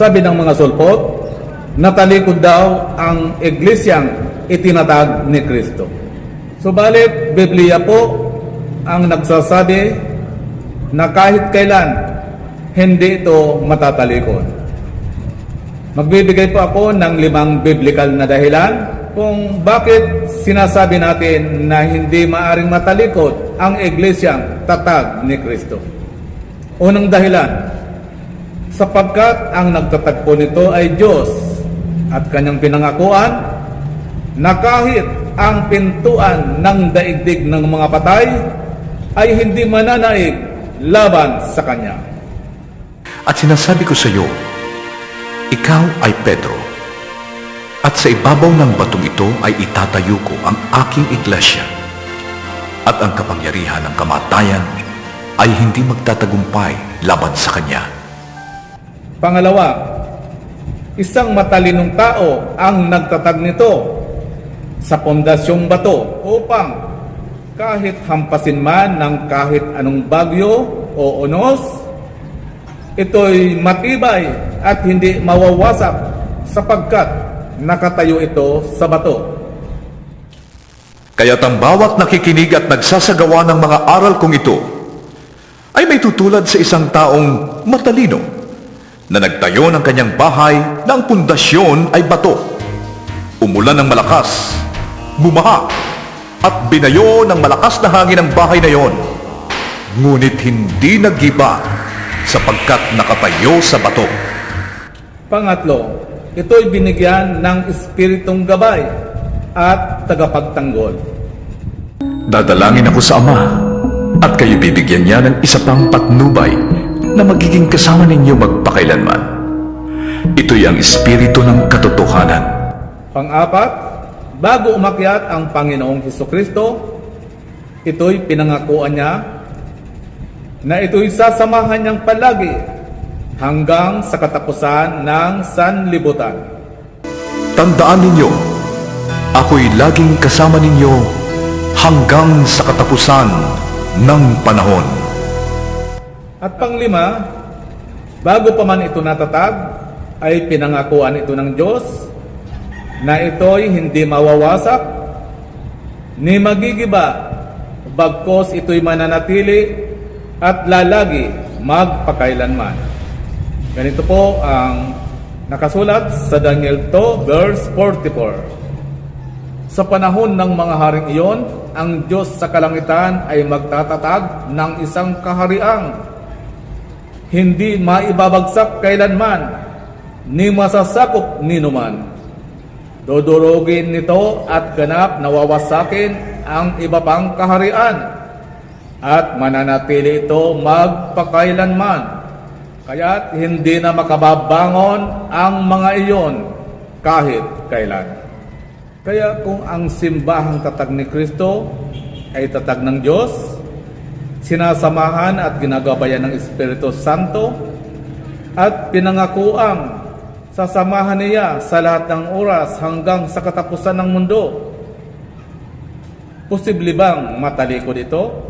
Sabi ng mga sulpot, natalikod daw ang iglesyang itinatag ni Kristo. Subalit, Biblia po ang nagsasabi na kahit kailan hindi ito matatalikod. Magbibigay po ako ng limang biblical na dahilan kung bakit sinasabi natin na hindi maaring matalikod ang iglesyang tatag ni Kristo. Unang dahilan, sapagkat ang nagtatagpo nito ay Diyos at kanyang pinangakuan na kahit ang pintuan ng daigdig ng mga patay ay hindi mananaig laban sa kanya. At sinasabi ko sa iyo, ikaw ay Pedro. At sa ibabaw ng batong ito ay itatayo ko ang aking iglesia. At ang kapangyarihan ng kamatayan ay hindi magtatagumpay laban sa kanya. Pangalawa, isang matalinong tao ang nagtatag nito sa pondasyong bato upang kahit hampasin man ng kahit anong bagyo o unos, ito'y matibay at hindi mawawasak sapagkat nakatayo ito sa bato. Kaya't ang bawat nakikinig at nagsasagawa ng mga aral kong ito ay may tutulad sa isang taong matalino na nagtayo ng kanyang bahay na ang pundasyon ay bato. Umulan ng malakas, bumaha, at binayo ng malakas na hangin ang bahay na yon. Ngunit hindi nagiba sapagkat nakatayo sa bato. Pangatlo, ito'y binigyan ng espiritong gabay at tagapagtanggol. Dadalangin ako sa Ama at kayo bibigyan niya ng isa pang patnubay na magiging kasama ninyo magpakailanman. Ito'y ang Espiritu ng Katotohanan. Pang-apat, bago umakyat ang Panginoong Heso Kristo, ito'y pinangakuan niya na ito'y sasamahan niyang palagi hanggang sa katapusan ng sanlibutan. Tandaan ninyo, ako'y laging kasama ninyo hanggang sa katapusan ng panahon. At panglima, bago pa man ito natatag, ay pinangakuan ito ng Diyos na ito'y hindi mawawasak ni magigiba bagkos ito'y mananatili at lalagi magpakailanman. Ganito po ang nakasulat sa Daniel 2 verse 44. Sa panahon ng mga haring iyon, ang Diyos sa kalangitan ay magtatatag ng isang kahariang hindi maibabagsak kailanman ni masasakop ninuman. Dodorogin nito at ganap na wawasakin ang iba pang kaharian at mananatili ito magpakailanman. Kaya't hindi na makababangon ang mga iyon kahit kailan. Kaya kung ang simbahang tatag ni Kristo ay tatag ng Diyos, sinasamahan at ginagabayan ng Espiritu Santo, at pinangakuang sasamahan niya sa lahat ng oras hanggang sa katapusan ng mundo. Posible bang matalikod ito?